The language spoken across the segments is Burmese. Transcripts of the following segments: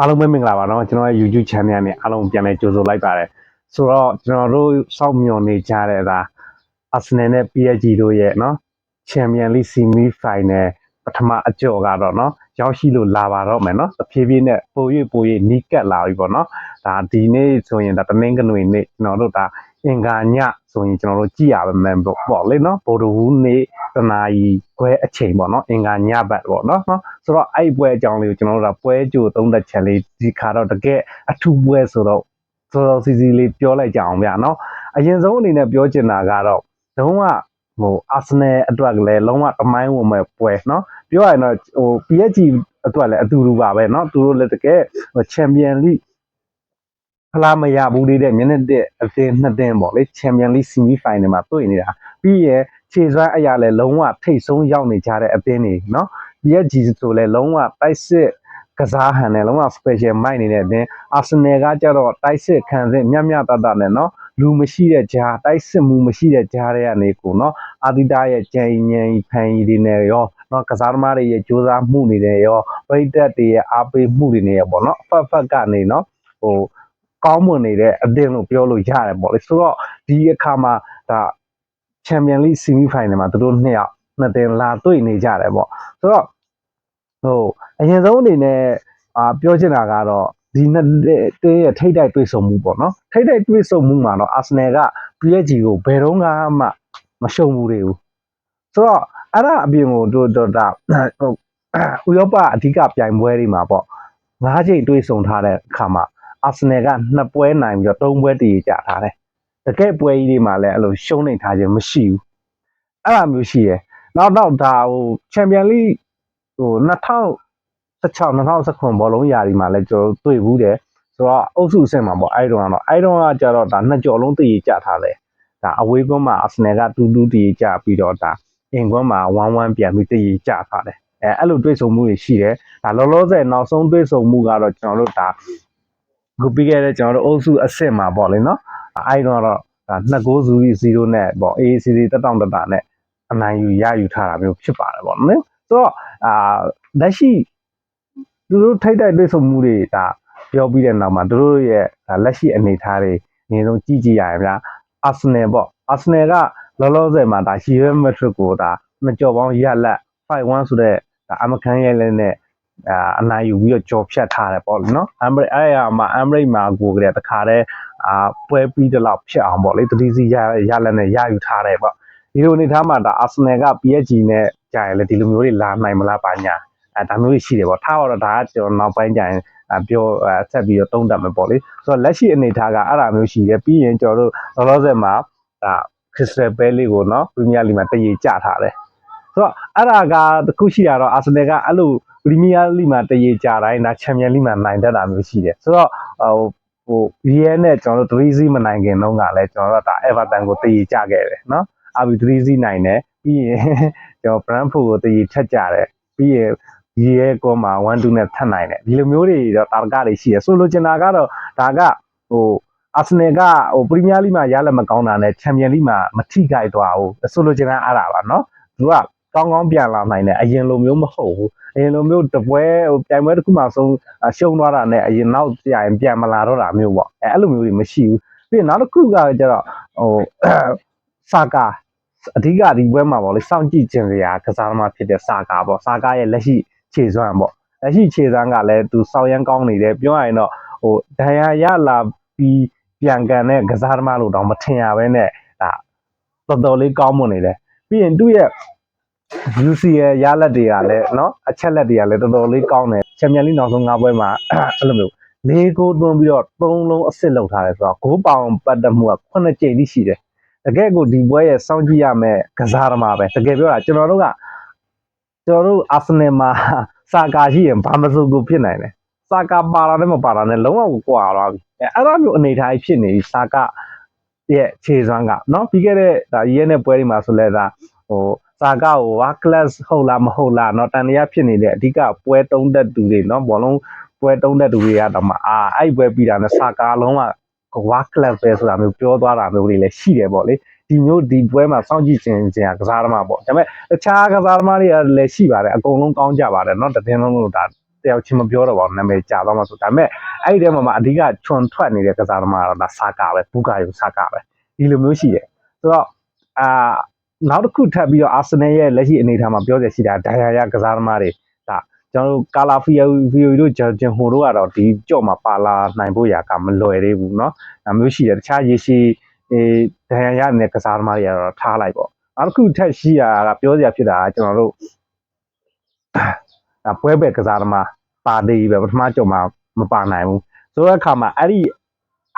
အားလုံးပဲမင်္ဂလာပါနော်ကျွန်တော်ရဲ့ YouTube channel နဲ့အားလုံးပြန်လည်ကြိုဆိုလိုက်ပါတယ်ဆိုတော့ကျွန်တော်တို့စောင့်မျှော်နေကြတဲ့ဒါ Arsenal နဲ့ PSG တို့ရဲ့နော် Champions League Semi Final ပထမအကြော့ကတော့နော်ရောက်ရှိလို့လာပါတော့မယ်နော်တဖြည်းဖြည်းနဲ့ပို၍ပို၍နီးကပ်လာပြီပေါ့နော်ဒါဒီနေ့ဆိုရင်ဒါတနင်္ဂနွေနေ့ကျွန်တော်တို့ဒါအင်္ဂါညဆိုရင်ကျွန်တော်တို့ကြည့်ရပါမယ်ပေါ့ပေါ့လေနော်ဗိုလ်တော်ဘူးနေ့ တနာရီခွဲအချိန်ပေါ့နော်အင်္ဂါညဘက်ပေါ့နော်ဆိုတော့အဲ့ပွဲအကြောင်းလေးကိုကျွန်တော်တို့ကပွဲကြိုသုံးသက်ချက်လေးဒီခါတော့တကယ်အထူးပွဲဆိုတော့စောစောစီစီလေးပြောလိုက်ကြအောင်ဗျာနော်အရင်ဆုံးအနေနဲ့ပြောချင်တာကတော့လုံးဝဟိုအာဆင်နယ်အတွက်ကလည်းလုံးဝတမိုင်းဝင်မဲ့ပွဲနော်ပြောရရင်တော့ဟို PSG အတွက်လည်းအတူတူပါပဲနော်သူတို့လည်းတကယ်ချန်ပီယံလိဖလားမရဘူးလေးတဲ့မျက်နှာတက်အစင်းနှစ်တင်းပေါ့လေချန်ပီယံလိဆီမီဖိုင်နယ်မှာတွေ့နေတာပြီးရဲ့ ခြေစွမ်းအရာလည်းလုံးဝထိတ်ဆုံးရောက်နေကြတဲ့အသင်းတွေနော် PSG ဆိုလည်းလုံးဝတိုက်စစ်ကစားဟန်နဲ့လုံးဝ special mind နေတဲ့အသင်းအာဆင်နယ်ကကြတော့တိုက်စစ်ခံစစ်မြတ်မြတ်တတနဲ့နော်လူမရှိတဲ့ကြားတိုက်စစ်မှုမရှိတဲ့ကြားတွေကနေကိုနော်အာဒီတာရဲ့ကြံဉဏ်ဖန်ရည်တွေနဲ့ရောနော်ကစားသမားတွေရဲ့ကြိုးစားမှုတွေနဲ့ရောပရိသတ်တွေရဲ့အားပေးမှုတွေနဲ့ရောပေါ့နော်အဖက်ဖက်ကနေနော်ဟိုကောင်းမွန်နေတဲ့အသင်းလို့ပြောလို့ရတယ်ပေါ့လေဆိုတော့ဒီအခါမှာဒါ ချန်ပီယံလိဆီမီဖိုင်နယ်မှာသူတို့နှစ်ယောက်နှစ်တင်လာတွေ့နေကြတယ်ပေါ့ဆိုတော့ဟိုအရင်ဆုံးအနေနဲ့အာပြောချင်တာကတော့ဒီနှစ်တင်းရဲ့ထိတ်တိုက်တွေ့ဆုံမှုပေါ့နော်ထိတ်တိုက်တွေ့ဆုံမှုမှာတော့အာဆင်နယ်က PSG ကိုဘယ်တော့မှမရှုံဘူးတွေဘူးဆိုတော့အဲ့ဒါအပြင်ကိုတို့တော့ဒါဟိုဥရောပအဓိကပြိုင်ပွဲတွေမှာပေါ့၅ချိန်တွေ့ဆုံထားတဲ့အခါမှာအာဆင်နယ်ကနှစ်ပွဲနိုင်ပြီးတော့၃ပွဲတည်ကြထားတယ် တကယ်ပွဲကြီးတွေမှာလည်းအဲ့လိုရှုံးနေထားခြင်းမရှိဘူးအဲ့လိုမျိုးရှိရယ်နောက်တော့ဒါဟိုချန်ပီယံလိဟို2016 2019ဘောလုံးရာဒီမှာလည်းကျွန်တော်တွေ့ဘူးတယ်ဆိုတော့အုပ်စုအဆင့်မှာပေါ့အဲ့တုန်းကတော့အဲ့တုန်းကကြတော့ဒါနှစ်ကြော်လုံးတည်ကြထားတယ်ဒါအဝေးကွန်းမှာအာဆင်နယ်ကတူတူတည်ကြပြီးတော့ဒါအင်ကွန်းမှာ1-1ပြန်ပြီးတည်ကြထားတယ်အဲအဲ့လိုတွေ့ဆုံမှုတွေရှိတယ်ဒါလောလောဆယ်နောက်ဆုံးတွေ့ဆုံမှုကတော့ကျွန်တော်တို့ဒါခုပြီးခဲ့တဲ့ကျွန်တော်တို့အုပ်စုအဆင့်မှာပေါ့လေနော် အဲ့တော့တော့ဒါ2ဂိုးဇူ0နဲ့ပေါ့ AAC တက်တောင့်တတာနဲ့အနိုင်ယူရယူထားတာမျိုးဖြစ်ပါတယ်ပေါ့နော်ဆိုတော့အာလက်ရှိသူတို့ထိတ်တိုက်တွေ့ဆုံမှုတွေဒါပြောပြီးတဲ့နောက်မှာသူတို့ရဲ့ဒါလက်ရှိအနေအထားတွေအရင်ဆုံးကြည့်ကြည့်ရရင်ဗျာအာဆင်နယ်ပေါ့အာဆင်နယ်ကလောလောဆယ်မှာဒါရှီရဲမက်ထရစ်ကိုဒါနှစ်ကြော်ပေါင်းရလက်5-1ဆိုတဲ့ဒါအမခန်းရဲလဲနဲ့အာအနိုင်ယူပြီးတော့ကြော်ဖြတ်ထားတယ်ပေါ့နော်အမ်ဘရိအဲ့ရမှာအမ်ဘရိမှာကိုကလေးတခါတည်း အာပွဲပြီးတော့လောက်ဖြစ်အောင်ပေါ့လေတတိစီရရလက်နဲ့ရယူထားတယ်ပေါ့ဒီလိုအနေထားမှာဒါအာဆင်နယ်က PSG နဲ့ကြာရင်လေဒီလိုမျိုးတွေလာနိုင်မလားပါညာအဲဒါမျိုးတွေရှိတယ်ပေါ့ထားတော့ဒါကကျွန်တော်နောက်ပိုင်းကြာရင်အပြောဆက်ပြီးတော့တုံးတက်မယ်ပေါ့လေဆိုတော့လက်ရှိအနေထားကအဲ့ဒါမျိုးရှိတယ်ပြီးရင်ကျွန်တော်တို့လောလောဆယ်မှာဒါခရစ္စတယ်ဘဲလေးကိုနော်ပရီးမီးယားလိမှာတရေကျထားတယ်ဆိုတော့အဲ့ဒါကတခုရှိတာတော့အာဆင်နယ်ကအဲ့လိုပရီးမီးယားလိမှာတရေကျတိုင်းဒါချန်ပီယံလိမှာနိုင်တတ်တာမျိုးရှိတယ်ဆိုတော့ဟို ဟို VN နဲ့ကျွန်တော်တို့3 season မနိုင်ခင်တုန်းကလည်းကျွန်တော်တို့ဒါ Everton ကိုတည်ရကြခဲ့တယ်နော်။ RB 3 season နိုင်တယ်ပြီးရင်ကျွန်တော် Brentford ကိုတည်ရထက်ကြတယ်ပြီးရင်ဒီရဲ့ကောမှာ1 2နဲ့ထပ်နိုင်တယ်ဒီလိုမျိုးတွေတော့တာကတွေရှိရဆိုလိုချင်တာကတော့ဒါကဟိုအာဆင်နယ်ကဟိုပရီးမီးယားလိမှာရလက်မကောင်းတာနဲ့ချန်ပီယံလိမှာမထိခိုက်သွားဘူးဆိုလိုချင်တာအဲ့ဒါပါနော်သူက ကောင်းကောင်းပြန်လာနိုင်တယ်အရင်လိုမျိုးမဟုတ်ဘူးအရင်လိုမျိုးတပွဲဟိုပြိုင်ပွဲတစ်ခုမှဆုံးရှုံးသွားတာနဲ့အရင်နောက်ကြာရင်ပြန်မလာတော့တာမျိုးပေါ့အဲအဲ့လိုမျိုးတွေမရှိဘူးပြီးရင်နောက်တစ်ခုကကျတော့ဟိုစာကာအဓိကဒီပွဲမှာပေါ့လေစောင့်ကြည့်ခြင်းစရာကစားသမားဖြစ်တဲ့စာကာပေါ့စာကာရဲ့လက်ရှိခြေစွမ်းပေါ့လက်ရှိခြေစွမ်းကလည်းသူစောက်ရမ်းကောင်းနေတယ်ပြောရရင်တော့ဟိုဒဏ်ရာရလာပြီးပြန်ကန်တဲ့ကစားသမားလို့တော့မထင်ရဘဲနဲ့ဒါတော်တော်လေးကောင်းမွန်နေတယ်ပြီးရင်သူ့ရဲ့ UC ရဲ့ရလက်တွေကလည်းနော်အချက်လက်တွေကလည်းတော်တော်လေးကောင်းတယ်ချန်ပီယံလိနောက်ဆုံး၅ပွဲမှာအဲ့လိုမျိုးလေးကိုသွင်းပြီးတော့၃လုံးအစစ်လောက်ထားတယ်ဆိုတော့ဂိုးပေါင်ပတ်တမှုက9ကြိမ်တိရှိတယ်တကယ်ကိုဒီပွဲရဲ့စောင့်ကြည့်ရမယ်ကစားသမားပဲတကယ်ပြောတာကျွန်တော်တို့ကကျွန်တော်တို့အာဆင်နယ်မှာစာကာရှိရင်ဘာမစိုးကိုဖြစ်နိုင်တယ်စာကာပါလာနဲ့မပါလာနဲ့လုံးဝကိုကွာသွားပြီအဲအဲ့လိုမျိုးအနေထားဖြစ်နေပြီစာကာရဲ့ခြေစွမ်းကနော်ပြီးခဲ့တဲ့ဒါရဲနဲ့ပွဲတွေမှာဆိုလဲဒါ ဟိုစာကာကိုဟာ class ဟုတ်လားမဟုတ်လားเนาะတန်တရားဖြစ်နေတဲ့အဓိကပွဲတုံးသက်သူတွေเนาะဘောလုံးပွဲတုံးသက်သူတွေကတော့မအာအဲ့ပွဲပြီးတာနဲ့စာကာလုံးကဝါ class ပဲဆိုတာမျိုးပြောသွားတာမျိုးတွေလည်းရှိတယ်ပေါ့လေဒီမျိုးဒီပွဲမှာစောင့်ကြည့်ခြင်းခြင်းကစားသမားပေါ့ဒါပေမဲ့တခြားကစားသမားတွေကလည်းရှိပါတယ်အကုန်လုံးကောင်းကြပါတယ်เนาะတတင်းလုံးလို့ဒါတ တယောက်ချင်းမပြောတော့ပါဘူးနာမည်ကြာသွားမှဆိုဒါပေမဲ့အဲ့ဒီထဲမှာမှအဓိကချွန်ထွက်နေတဲ့ကစားသမားကတော့ဒါစာကာပဲဘူကာယိုစာကာပဲဒီလိုမျိုးရှိတယ်ဆိုတော့အာ နောက်တစ်ခုထပ်ပြီးတော့အာဆင်နယ်ရဲ့လက်ရှိအနေအထားမှာပြောရရှိတာဒိုင်ယာယာကစားသမားတွေဒါကျွန်တော်တို့ကာလာဖီယိုဖီယိုတို့ဂျာဂျင်ဟိုတို့ကတော့ဒီကြော့မှာပါလာနိုင်ဖို့ရာကမလွယ်သေးဘူးเนาะဒါမျိုးရှိတယ်တခြားရေရှိအေးဒိုင်ယာယာနဲ့ကစားသမားတွေကတော့ထားလိုက်ပေါ့နောက်တစ်ခုထပ်ရှိတာကပြောစရာဖြစ်တာကကျွန်တော်တို့ ဒါပွဲပဲကစားသမားပါသေးပဲပထမကြုံမှာမပါနိုင်ဘူးဆိုတော့အခါမှာအဲ့ဒီ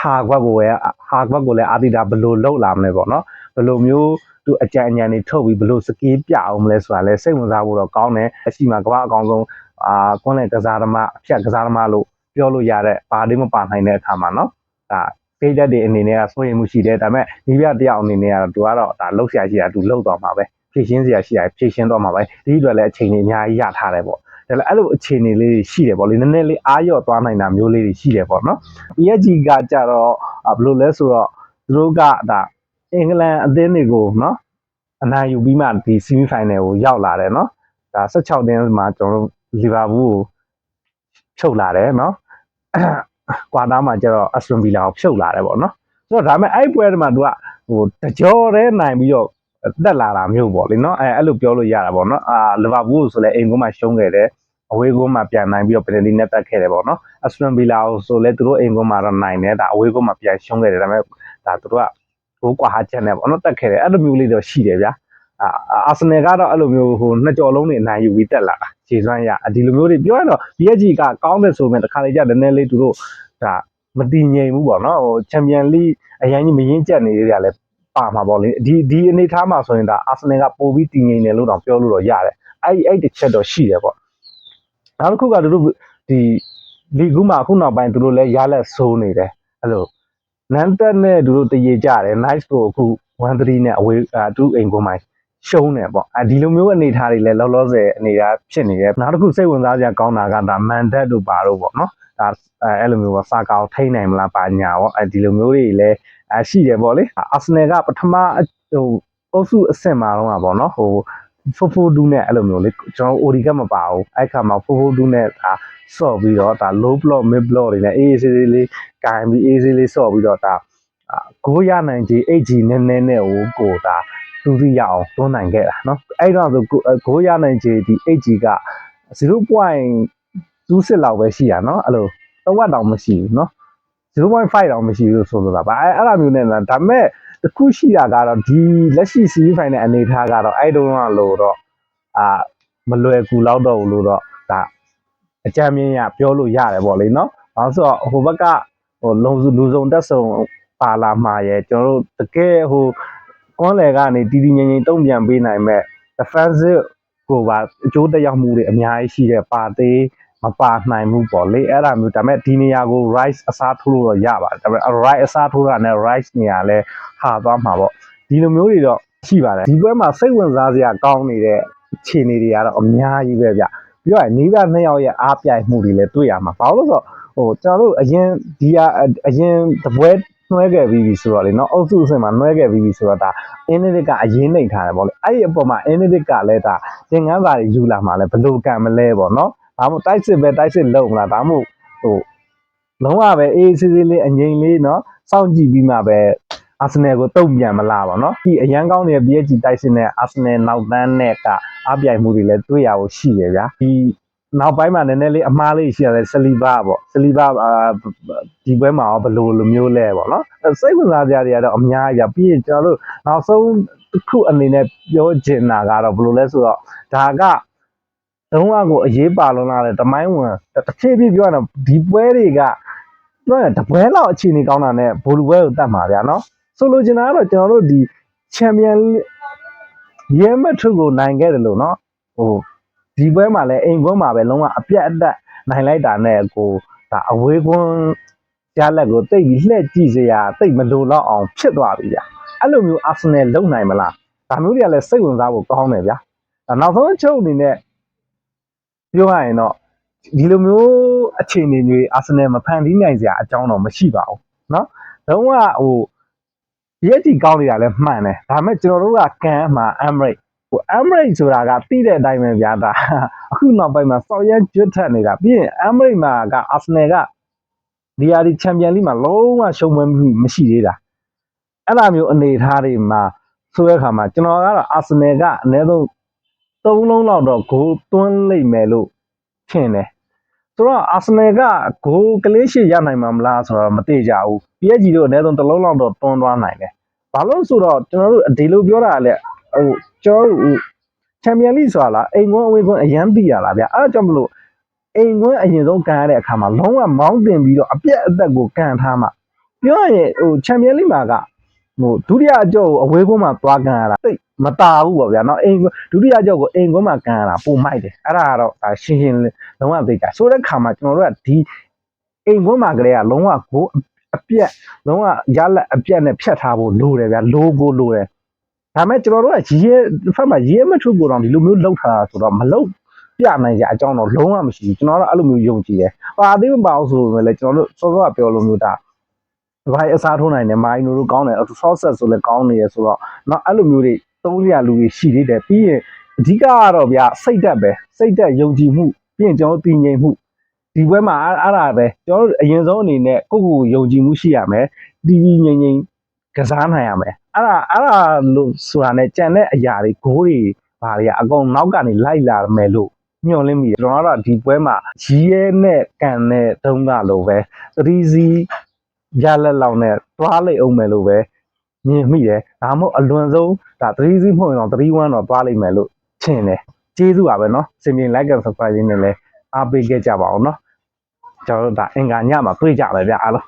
ဟာကွက်ကိုပဲဟာကွက်ကိုလည်းအာတီတာဘယ်လိုလုပ်လာမလဲပေါ့နော်ဘယ်လိုမျိုး သူအကြံဉာဏ်တွေထုတ်ပြီးဘယ်လိုစကီးပြအောင်မလဲဆိုတာလဲစိတ်ဝင်စားဖို့တော့ကောင်းတယ်အရှိမကမ္ဘာအကောင်ဆုံးအာကွန်လန်ကစားသမားအဖြတ်ကစားသမားလို့ပြောလို့ရတဲ့ပါလေးမပါနိုင်တဲ့အခါမှာနော်ဒါပေးချက်တွေအနေနဲ့ကစိုးရိမ်မှုရှိတယ်ဒါပေမဲ့ဒီပြတယောက်အနေနဲ့ကတော့သူကတော့ဒါလှုပ်ရှားရှိတာသူလှုပ်သွားမှာပဲဖြည့်ရှင်းစရာရှိတာဖြည့်ရှင်းသွားမှာပဲဒီအတွက်လည်းအချိန်ကြီးအများကြီးရထားတယ်ပေါ့ဒါလည်းအဲ့လိုအခြေအနေလေးတွေရှိတယ်ပေါ့လေနည်းနည်းလေးအားလျော့သွားနိုင်တာမျိုးလေးတွေရှိတယ်ပေါ့နော် PSG ကကြတော့အာဘယ်လိုလဲဆိုတော့သူတို့ကဒါ အင်္ဂလန်အသင်းတွေကိုနော်အနိုင်ယူပြီးမှဒီ semi final ကိုရောက်လာတယ်နော်ဒါ16တင်းမှာကျွန်တော်တို့လီဗာပူးကိုဖြုတ်လာတယ်နော်ကွာတာမှာကျတော့ Aston Villa ကိုဖြုတ်လာတယ်ပေါ့နော်ဆိုတော့ဒါပေမဲ့အဲ့ပွဲတွေမှာသူကဟိုတကြောတည်းနိုင်ပြီးတော့တက်လာတာမျိုးပေါ့လေနော်အဲအဲ့လိုပြောလို့ရတာပေါ့နော်အာလီဗာပူးကိုဆိုလဲအိမ်ကုန်းမှာရှုံးခဲ့တယ်အဝေးကုန်းမှာပြန်နိုင်ပြီးတော့ပယ်နယ်တီနဲ့တက်ခဲ့တယ်ပေါ့နော်အစတန်ဗီလာကိုဆိုလဲသူတို့အိမ်ကုန်းမှာတော့နိုင်တယ်ဒါအဝေးကုန်းမှာပြန်ရှုံးခဲ့တယ်ဒါပေမဲ့ဒါသူတို့က ဘိုးကွာဟာချက်နဲ့ပေါ့နော်တက်ခဲ့တယ်အဲ့လိုမျိုးလေးတော့ရှိတယ်ဗျာအာအာဆင်နယ်ကတော့အဲ့လိုမျိုးဟိုနှစ်ကြော်လုံးနေအနိုင်ယူပြီးတက်လာတာခြေစွမ်းရဒီလိုမျိုးတွေပြောရတော့ PSG ကကောင်းတယ်ဆိုပေမဲ့တစ်ခါလေကြာနည်းနည်းလေးသူတို့ဒါမတည်ငြိမ်ဘူးပေါ့နော်ဟိုချန်ပီယံလိအရင်ကြီးမရင်ကျက်နေကြတယ်လည်းပါမှာပေါ့လေဒီဒီအနေထားမှာဆိုရင်ဒါအာဆင်နယ်ကပိုပြီးတည်ငြိမ်တယ်လို့တောင်ပြောလို့တော့ရတယ်အဲ့အဲ့တစ်ချက်တော့ရှိတယ်ပေါ့နောက်တစ်ခုကသူတို့ဒီလီဂူမှာအခုနောက်ပိုင်းသူတို့လည်းရလက်ဆိုးနေတယ်အဲ့လို နန်တက်နဲ့သူတို့တရေကြတယ် nice ကိုအခု1-3နဲ့အဝေးအတူအိမ်ကုန်းမှာရှုံးတယ်ပေါ့အဲဒီလိုမျိုးအနေထားတွေလည်းလောလောဆယ်အနေထားဖြစ်နေတယ်နောက်တစ်ခုစိတ်ဝင်စားစရာကောင်းတာကဒါမန်တက်တို့ပါတော့ပေါ့နော်ဒါအဲအဲ့လိုမျိုးပေါ့စာကောက်ထိနိုင်မလားပါညာပေါ့အဲဒီလိုမျိုးတွေလည်းအရှိတယ်ပေါ့လေအာဆင်နယ်ကပထမဟိုအုပ်စုအဆင့်မှာတော့ပေါ့နော်ဟို ဖိုဖိုဒူးနဲ့အဲ့လိုမျိုးလေကျွန်တော် OD ကမပါဘူးအဲ့ခါမှာဖိုဖိုဒူးနဲ့ဒါဆော့ပြီးတော့ဒါ low block mid block တွေနဲ့အေးအေးဆေးဆေးလေးကင်ပြီးအေးဆေးလေးဆော့ပြီးတော့ဒါကိုရနိုင်ကြီး 8G နည်းနည်းနဲ့ဟိုကိုဒါသူစီရအောင်တွန်းနိုင်ခဲ့တာเนาะအဲ့တော့ဆိုကိုရနိုင်ကြီးဒီ 8G က0.26လောက်ပဲရှိရเนาะအဲ့လိုတော့ဝတ်တောင်မရှိဘူးเนาะ0.5တောင်မရှိဘူးဆိုလိုတာပါအဲ့အဲ့လိုမျိုးနဲ့ဒါပေမဲ့ တခုရှိတာကတော့ဒီလက်ရှိ semi final အနေထားကတော့အဲ့တုန်းကလို့တော့အာမလွယ်ကူတော့တော့ဘူးလို့တော့ဒါအကြမ်းမြင်ရပြောလို့ရတယ်ပေါ့လေနော်။ဘာလို့ဆိုတော့ဟိုဘက်ကဟိုလုံစုလူစုံတက်ဆုံပါလာမှာရဲ့ကျွန်တော်တို့တကယ်ဟိုကွန်လေကနေတီတီငင်ငင်တုံ့ပြန်ပေးနိုင်မဲ့ defensive ကိုပါအကျိုးတက်ရောက်မှုတွေအများကြီးရှိတဲ့ပါသေး မပါနိုင်ဘူးပေါ့လေအဲ့ဒါမျိုးဒါပေမဲ့ဒီနေရာကို rice အစားထိုးလို့တော့ရပါတယ်ဒါပေမဲ့ rice အစားထိုးတာနဲ့ rice နေရာလဲဟာသွားမှာပေါ့ဒီလိုမျိုးတွေတော့ရှိပါတယ်ဒီပွဲမှာစိတ်ဝင်စားစရာကောင်းနေတဲ့အခြေအနေတွေကတော့အများကြီးပဲဗျပြောရရင်နီးပြနှစ်ယောက်ရဲ့အားပြိုင်မှုတွေလည်းတွေ့ရမှာဘာလို့လဲဆိုတော့ဟိုကျွန်တော်တို့အရင်ဒီအရင်တပွဲနှွဲခဲ့ပြီးပြီဆိုတော့လေနော်အုပ်စုအဆင့်မှာနှွဲခဲ့ပြီးပြီဆိုတော့ဒါအင်းနစ်ကအရင်နှိပ်ထားတယ်ပေါ့လေအဲ့ဒီအပေါ်မှာအင်းနစ်ကလည်းဒါသင်္ကန်းစာတွေယူလာမှာလဲဘလို့ကံမလဲပေါ့နော် ဒါမှမဟုတ်တိုက်စစ်ပဲတိုက်စစ်လုံမလားဒါမှမဟုတ်ဟိုလုံးဝပဲအေးဆေးဆေးလေးအငိမ့်လေးနော်စောင့်ကြည့်ပြီးမှပဲအာဆင်နယ်ကိုတုံ့ပြန်မလားပါနော်ဒီအရန်ကောင်းနေတဲ့ PSG တိုက်စစ်နဲ့အာဆင်နယ်နောက်တန်းနဲ့ကအပြိုင်မှုတွေလည်းတွေ့ရဖို့ရှိတယ်ဗျာဒီနောက်ပိုင်းမှာနည်းနည်းလေးအမားလေးရှိရတယ်ဆလီဘာပေါ့ဆလီဘာအာဒီဘွဲမှာရောဘယ်လိုလိုမျိုးလဲပေါ့နော်စိတ်ဝင်စားကြတွေကတော့အများကြီးပြပြီးရင်ကျွန်တော်တို့နောက်ဆုံးတစ်ခုအနေနဲ့ပြောချင်တာကတော့ဘယ်လိုလဲဆိုတော့ဒါက လုံးဝကိုအရေးပါလုံးလာတဲ့တမိုင်းဝင်တစ်ဖြည်းဖြည်းပြောရတော့ဒီပွဲတွေကပြောရင်တပွဲလောက်အခြေအနေကောင်းတာနဲ့ဘိုလူပွဲကိုတတ်မှာဗျာနော်ဆိုလိုချင်တာကတော့ကျွန်တော်တို့ဒီချန်ပီယံရဲမတ်ထုကိုနိုင်ခဲ့တယ်လို့နော်ဟိုဒီပွဲမှာလည်းအိမ်ကွန်းမှာပဲလုံးဝအပြတ်အသက်နိုင်လိုက်တာနဲ့ကိုဒါအဝေးကွန်းရလက်ကိုတိတ်ပြီးလှည့်ကြည့်စရာတိတ်မလိုတော့အောင်ဖြစ်သွားပြီဗျာအဲ့လိုမျိုးအာဆင်နယ်လုံနိုင်မလားဒါမျိုးတွေကလည်းစိတ်ဝင်စားဖို့ကောင်းတယ်ဗျာဒါနောက်ဆုံးအချုပ်အနေနဲ့ ပြောရရင်တော့ဒီလိုမျိုးအခြေအနေမျိုးအာဆင်နယ်မဖန်တီးနိုင်စရာအကြောင်းတော့မရှိပါဘူးเนาะလုံးဝဟိုရက်တီကောင်းနေတာလည်းမှန်တယ်ဒါပေမဲ့ကျွန်တော်တို့ကကန်မှာ Emirates ဟိုအမ်ဘရိတ်ဆိုတာကတိတဲ့အတိုင်းပဲဗျာဒါအခုနောက်ပိုင်းမှာစောက်ရမ်းကျွတ်ထက်နေတာပြီးရင်အမ်ဘရိတ်မှာကအာဆနယ်ကဒီယာဒီချန်ပီယံလိမှာလုံးဝရှုံးပွဲမရှိသေးတာအဲ့လိုမျိုးအနေအထားတွေမှာဆိုတဲ့အခါမှာကျွန်တော်ကတော့အာဆနယ်ကအနည်းဆုံး ၃လုံးလောက်တော့ဂိုးသွင်းလိမ့်မယ်လို့ထင်တယ်ဆိုတော့အာဆနယ်ကဂိုးကလေးရှိရနိုင်မှာမလားဆိုတော့မသိကြဘူး PSG တို့အနည်းဆုံးတစ်လုံးလောက်တော့တွန်းသွားနိုင်တယ်ဘာလို့ဆိုတော့ကျွန်တော်တို့ဒီလိုပြောတာကလည်းဟိုကျွန်တော်တို့ချန်ပီယံလိဆိုတာလားအိမ်ကွန်းအဝေးကွန်းအရန်သိရလားဗျအဲ့ဒါကြောင့်မလို့အိမ်ကွန်းအရင်ဆုံးကန်ရတဲ့အခါမှာလုံးဝမောင်းတင်ပြီးတော့အပြက်အသက်ကိုကန်ထားမှပြောရရင်ဟိုချန်ပီယံလိမှာက ဟိုဒုတိယအကြောကိုအဝေးကွန်းမှာသွားကန်ရတာတိတ်မတာဘူးပေါ့ဗျာเนาะအိမ်ကွန်းဒုတိယအကြောကိုအိမ်ကွန်းမှာကန်ရတာပုံမိုက်တယ်အဲ့ဒါကတော့ဒါရှင်းရှင်းလေးလုံးဝသိတာဆိုတဲ့ခါမှာကျွန်တော်တို့ကဒီအိမ်ကွန်းမှာကလေးကလုံးဝကိုအပြက်လုံးဝရလက်အပြက်နဲ့ဖြတ်ထားဖို့လိုတယ်ဗျာလိုကိုလိုတယ် ဒါပေမဲ့ကျွန်တော်တို့ကရေရဲဖက်မှာရေရဲမထုတ်ကိုတော့ဒီလိုမျိုးလောက်ထားတာဆိုတော့မလောက်ပြနိုင်ကြအကြောင်းတော့လုံးဝမရှိဘူးကျွန်တော်တို့အဲ့လိုမျိုးယုံကြည်တယ်။ပါသေးမပါဘူးဆိုပေမဲ့လည်းကျွန်တော်တို့စောစောကပြောလို့မျိုးဒါ ဘာအစားထိုးနိုင်တယ်မိုင်းတို့ကောင်းတယ် sources ဆိုလည်းကောင်းနေရဆိုတော့เนาะအဲ့လိုမျိုးတွေသုံးရလူတွေရှိသေးတယ်ပြီးရင်အဓိကကတော့ဗျာစိတ်သက်ပဲစိတ်သက်ယုံကြည်မှုပြီးရင်ကျွန်တော်တို့တည်ငြိမ်မှုဒီဘွဲမှာအဲ့အဲ့ဒါပဲကျွန်တော်တို့အရင်ဆုံးအနေနဲ့ကိုယ့်ကိုယ်ယုံကြည်မှုရှိရမယ်တည်တည်ငြိမ်ငြိမ်ကစားနိုင်ရမယ်အဲ့ဒါအဲ့ဒါလို့ဆိုတာနဲ့ကြံတဲ့အရာတွေဂိုးတွေဘာတွေကအကုန်နောက်ကနေလိုက်လာမယ်လို့ညှော်လင့်မိတယ်ကျွန်တော်ကတော့ဒီပွဲမှာရီးရဲနဲ့ကန်နဲ့တုံးကလို့ပဲသတိစီ ရလက်လောက်နဲ့တွားလိုက်အောင်မယ်လို့ပဲမြင်မိတယ်ဒါမှမဟုတ်အလွန်ဆုံးဒါသတိစီမဟုတ်ရင်တော့သတိဝမ်းတော့တွားလိုက်မယ်လို့ထင်တယ်ကျေးဇူးပါပဲเนาะစင်ပြင် like and subscribe နဲ့လည်းအားပေးခဲ့ကြပါအောင်เนาะကျွန်တော်တို့ဒါအင်္ဂါညမှာတွေ့ကြပါဗျအားလုံး